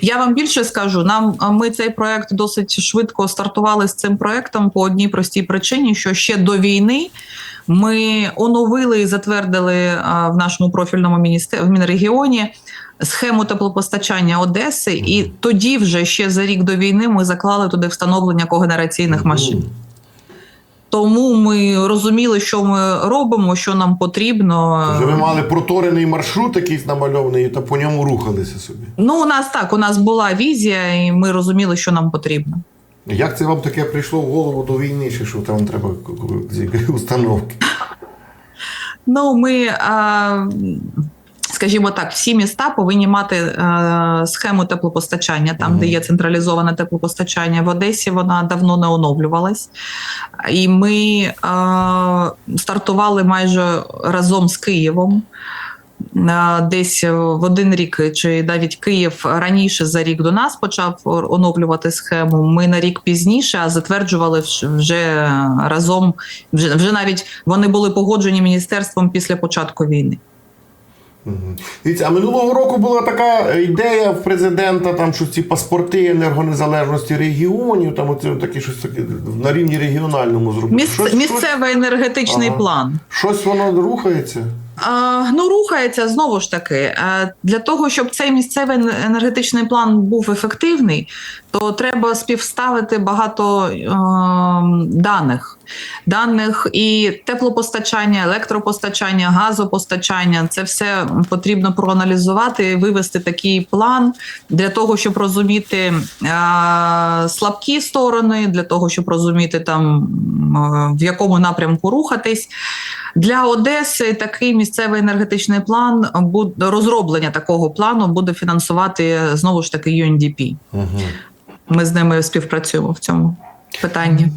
Я вам більше скажу. Нам ми цей проект досить швидко стартували з цим проектом по одній простій причині, що ще до війни ми оновили і затвердили а, в нашому профільному міністер... в Мінрегіоні схему теплопостачання Одеси, і тоді, вже ще за рік до війни, ми заклали туди встановлення когенераційних машин. Тому ми розуміли, що ми робимо, що нам потрібно. Вже ви мали проторений маршрут якийсь намальований, та по ньому рухалися собі. Ну, у нас так, у нас була візія, і ми розуміли, що нам потрібно. Як це вам таке прийшло в голову до війни, чи що там треба к- установки? Ну, ми, а, скажімо так, всі міста повинні мати е, схему теплопостачання, там, Мгм. де є централізоване теплопостачання. В Одесі вона давно не оновлювалась. І ми е, стартували майже разом з Києвом. Е, Десь в один рік, чи навіть Київ раніше за рік до нас почав оновлювати схему. Ми на рік пізніше, а затверджували вж- вже разом. Вже вже навіть вони були погоджені міністерством після початку війни. Дивіться, а минулого року була така ідея в президента, там що ці паспорти енергонезалежності регіонів, там оце такі щось таке на рівні регіональному зробити. Міс... Щось- Місцевий енергетичний Ага. план. Щось воно рухається. Ну, рухається знову ж таки. Для того, щоб цей місцевий енергетичний план був ефективний, то треба співставити багато е, даних. Даних і теплопостачання, електропостачання, газопостачання це все потрібно проаналізувати і вивести такий план для того, щоб розуміти е, слабкі сторони, для того, щоб розуміти там е, в якому напрямку рухатись. Для Одеси такий місцевий енергетичний план розроблення такого плану буде фінансувати знову ж таки UNDP. Угу. Ми з ними співпрацюємо в цьому питанні.